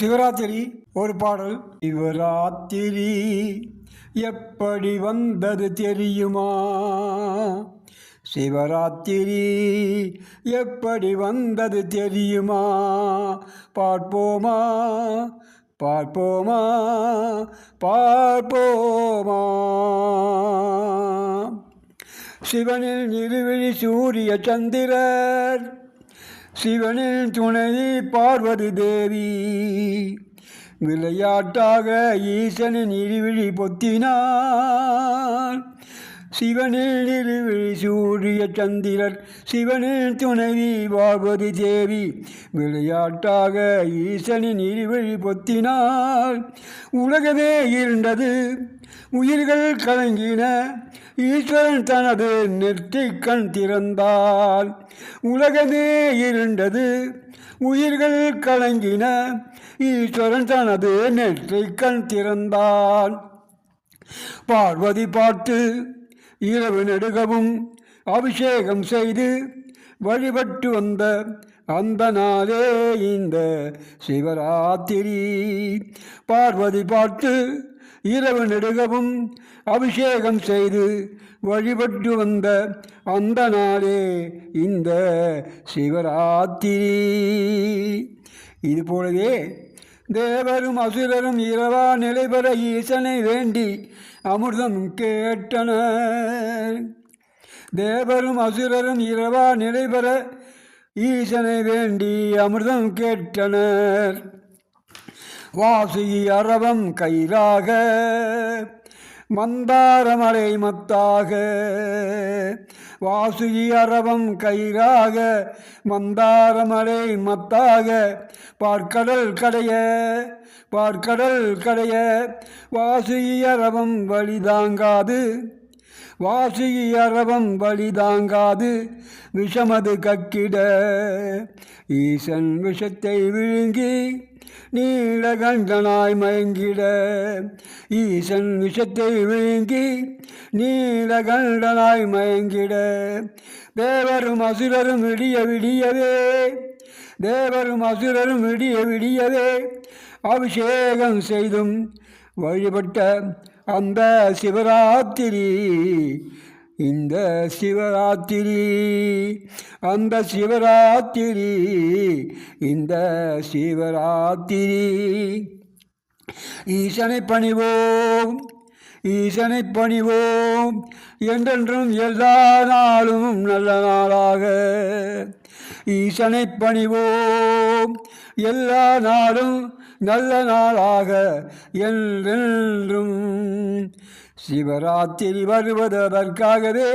சிவராத்திரி ஒரு பாடல். சிவராத்திரி எப்படி வந்தது தெரியுமா? சிவராத்திரி எப்படி வந்தது தெரியுமா? பார்ப்போமா? பார்ப்போமா? பார்ப்போமா? சிவனில் இருவிழி சூரிய சந்திரர் சிவனின் துணை பார்வதி தேவி. விளையாட்டாக ஈசனின் இருவிழி பொத்தினார் சிவனில் இருவிழி சூரிய சந்திரர் சிவனின் துணைவி பார்வதி தேவி விளையாட்டாக ஈசனின் இருவழி பொத்தினார் உலகமே இருண்டது உயிர்கள் கலங்கின ஈஸ்வரன் தனது நெற்றிக் கண் திறந்தால் உலகமே இருண்டது உயிர்கள் கலங்கின ஈஸ்வரன் தனது நெற்றிக் கண் திறந்தான் பார்வதி பார்த்து இரவு நெடுகவும் அபிஷேகம் செய்து வழிபட்டு வந்த அந்த நாளே இந்த சிவராத்திரி. பார்வதி பார்த்து இரவு நெடுகவும் அபிஷேகம் செய்து வழிபட்டு வந்த அந்த நாளே இந்த சிவராத்திரி. இதுபோலவே தேவரும் அசுரரும் இரவா நிலைபெற ஈசனை வேண்டி அமிர்தம் கேட்டனர். தேவரும் அசுரரும் இரவா நிலைபெற ஈசனை வேண்டி அமிர்தம் கேட்டனர். வாசி அரவம் கயிறாக மந்தாரமலை மத்தாக. வாசுகி அரவம் கயிறாக மந்தாரமலை மத்தாக. பார்க்கடல் கடைய பார்க்கடல் கடைய. வாசுகி அரவம் வழிதாங்காது. வாசியரவம் வழிதாங்காது விஷமது கக்கிட. ஈசன் விஷத்தை விழுங்கி நீலகண்டனாய் மயங்கிட. ஈசன் விஷத்தை விழுங்கி நீலகண்டனாய் மயங்கிட. தேவரும் அசுரரும் விடிய விடியவே தேவரும் அசுரரும் விடிய விடியவே அபிஷேகம் செய்தும் வழிபட்ட அந்த சிவராத்திரி இந்த சிவராத்திரி அந்த சிவராத்திரி இந்த சிவராத்திரி. ஈசனை பணிவோம் ஈசனை பணிவோம் என்றென்றும் எல்லா நாளும் நல்ல நாளாக. ஈசனை பணிவோம் எல்லா நாளும் நல்ல நாளாக. என்றென்றும் சிவராத்திரி வருவது அதற்காகவே.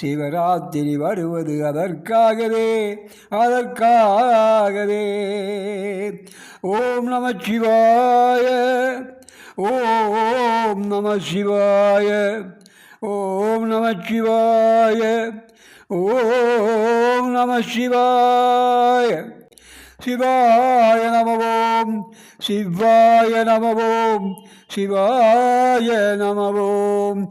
சிவராத்திரி வருவது அதற்காகவே. அதற்காகவே. ஓம் நம சிவாய. ஓம் நம சிவாய. ஓம் நம சிவாய. ஓம் நம சிவாய. சிவாய நமவோம் சிவாய நமவோம் சிவாய நமவோம்